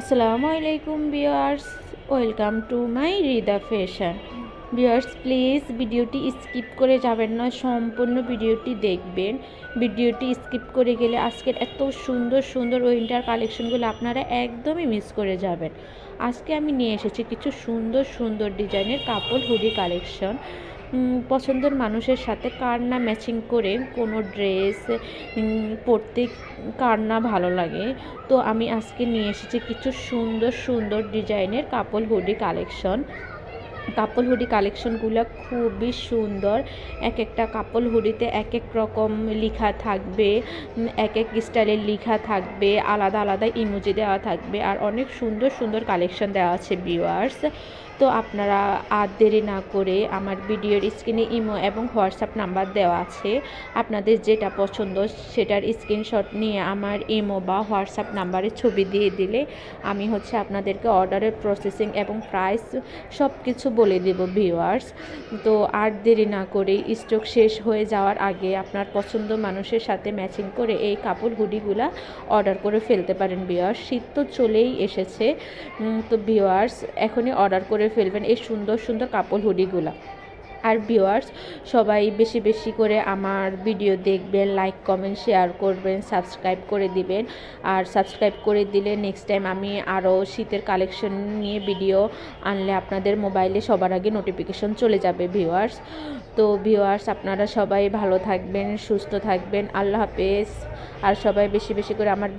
আসসালামু আলাইকুম viewers welcome to my Rida fashion. Viewers please ভিডিওটি স্কিপ করে যাবেন না, সম্পূর্ণ ভিডিওটি দেখবেন। ভিডিওটি স্কিপ করে গেলে আজকের এত সুন্দর সুন্দর উইন্টার কালেকশনগুলো আপনারা একদমই মিস করে যাবেন। আজকে আমি নিয়ে এসেছি কিছু সুন্দর সুন্দর ডিজাইনের কাপড় হুডি কালেকশন পছন্দের মানুষের সাথে কার না ম্যাচিং করে কোনো ড্রেস পরতে কার না ভালো লাগে। তো আমি আজকে নিয়ে এসেছি কিছু সুন্দর সুন্দর ডিজাইনের কাপড় হুডি কালেকশন কাপড় হুডি কালেকশনগুলো খুবই সুন্দর। এক একটা কাপড় হুডিতে এক এক রকম লেখা থাকবে, এক এক স্টাইলের লেখা থাকবে, আলাদা আলাদা ইমোজি দেওয়া থাকবে আর অনেক সুন্দর সুন্দর কালেকশন দেওয়া আছে ভিউয়ার্স তো আপনারা আর দেরি না করে আমার ভিডিওর স্ক্রিনে ইমো এবং হোয়াটসঅ্যাপ নাম্বার দেওয়া আছে। আপনাদের যেটা পছন্দ সেটার স্ক্রিনশট নিয়ে আমার ইমো বা হোয়াটসঅ্যাপ নাম্বারে ছবি দিয়ে দিলে আমি হচ্ছে আপনাদেরকে অর্ডারের প্রসেসিং এবং প্রাইস সব কিছু বলে দেব ভিউয়ার্স তো আর দেরি না করে স্টক শেষ হয়ে যাওয়ার আগে আপনার পছন্দ মানুষের সাথে ম্যাচিং করে এই কাপড় হুডিগুলা অর্ডার করে ফেলতে পারেন ভিওয়ার্স শীত তো চলেই এসেছে। তো ভিওয়ার্স এখনই অর্ডার করে ফেলবেন এই সুন্দর সুন্দর কাপড় হুডিগুলা। আর ভিউয়ার্স সবাই বেশি বেশি করে আমার ভিডিও দেখবেন লাইক কমেন্ট শেয়ার করবেন সাবস্ক্রাইব করে দিবেন। আর সাবস্ক্রাইব করে দিলে নেক্সট টাইম আমি আরও শীতের কালেকশন নিয়ে ভিডিও আনলে আপনাদের মোবাইলে সবার আগে নোটিফিকেশন চলে যাবে ভিউয়ার্স তো ভিউয়ার্স আপনারা সবাই ভালো থাকবেন, সুস্থ থাকবেন। আল্লাহ হাফেজ। আর সবাই বেশি বেশি করে আমার